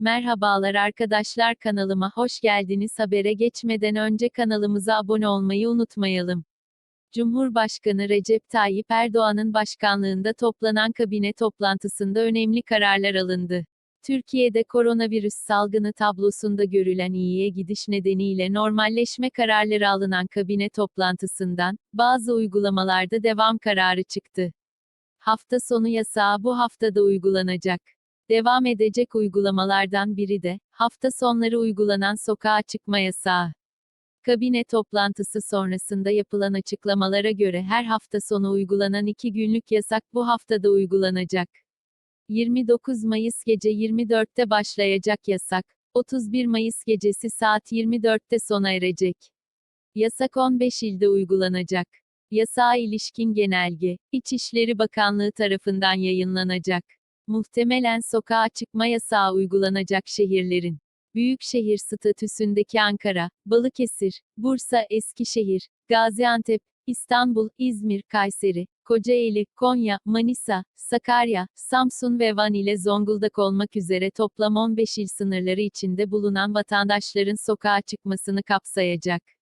Merhabalar arkadaşlar kanalıma hoş geldiniz. Habere geçmeden önce kanalımıza abone olmayı unutmayalım. Cumhurbaşkanı Recep Tayyip Erdoğan'ın başkanlığında toplanan kabine toplantısında önemli kararlar alındı. Türkiye'de koronavirüs salgını tablosunda görülen iyiye gidiş nedeniyle normalleşme kararları alınan kabine toplantısından, bazı uygulamalarda devam kararı çıktı. Hafta sonu yasağı bu haftada uygulanacak. Devam edecek uygulamalardan biri de, hafta sonları uygulanan sokağa çıkma yasağı. Kabine toplantısı sonrasında yapılan açıklamalara göre her hafta sonu uygulanan iki günlük yasak bu haftada uygulanacak. 29 Mayıs gece 24'te başlayacak yasak, 31 Mayıs gecesi saat 24'te sona erecek. Yasak 15 ilde uygulanacak. Yasağa ilişkin genelge, İçişleri Bakanlığı tarafından yayınlanacak. Muhtemelen sokağa çıkma yasağı uygulanacak şehirlerin. Büyükşehir statüsündeki Ankara, Balıkesir, Bursa, Eskişehir, Gaziantep, İstanbul, İzmir, Kayseri, Kocaeli, Konya, Manisa, Sakarya, Samsun ve Van ile Zonguldak olmak üzere toplam 15 il sınırları içinde bulunan vatandaşların sokağa çıkmasını kapsayacak.